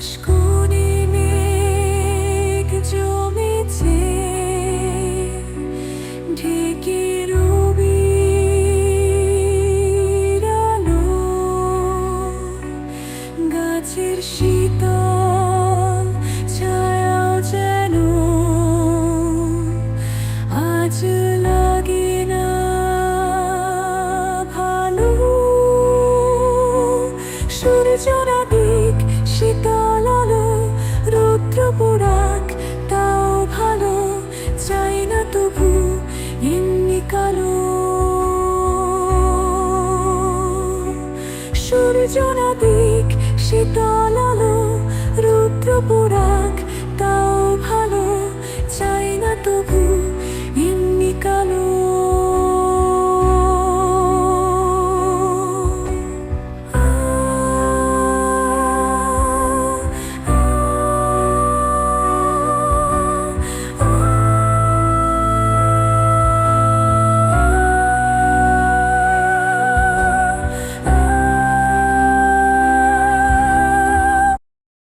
school জোনাদিক শীতল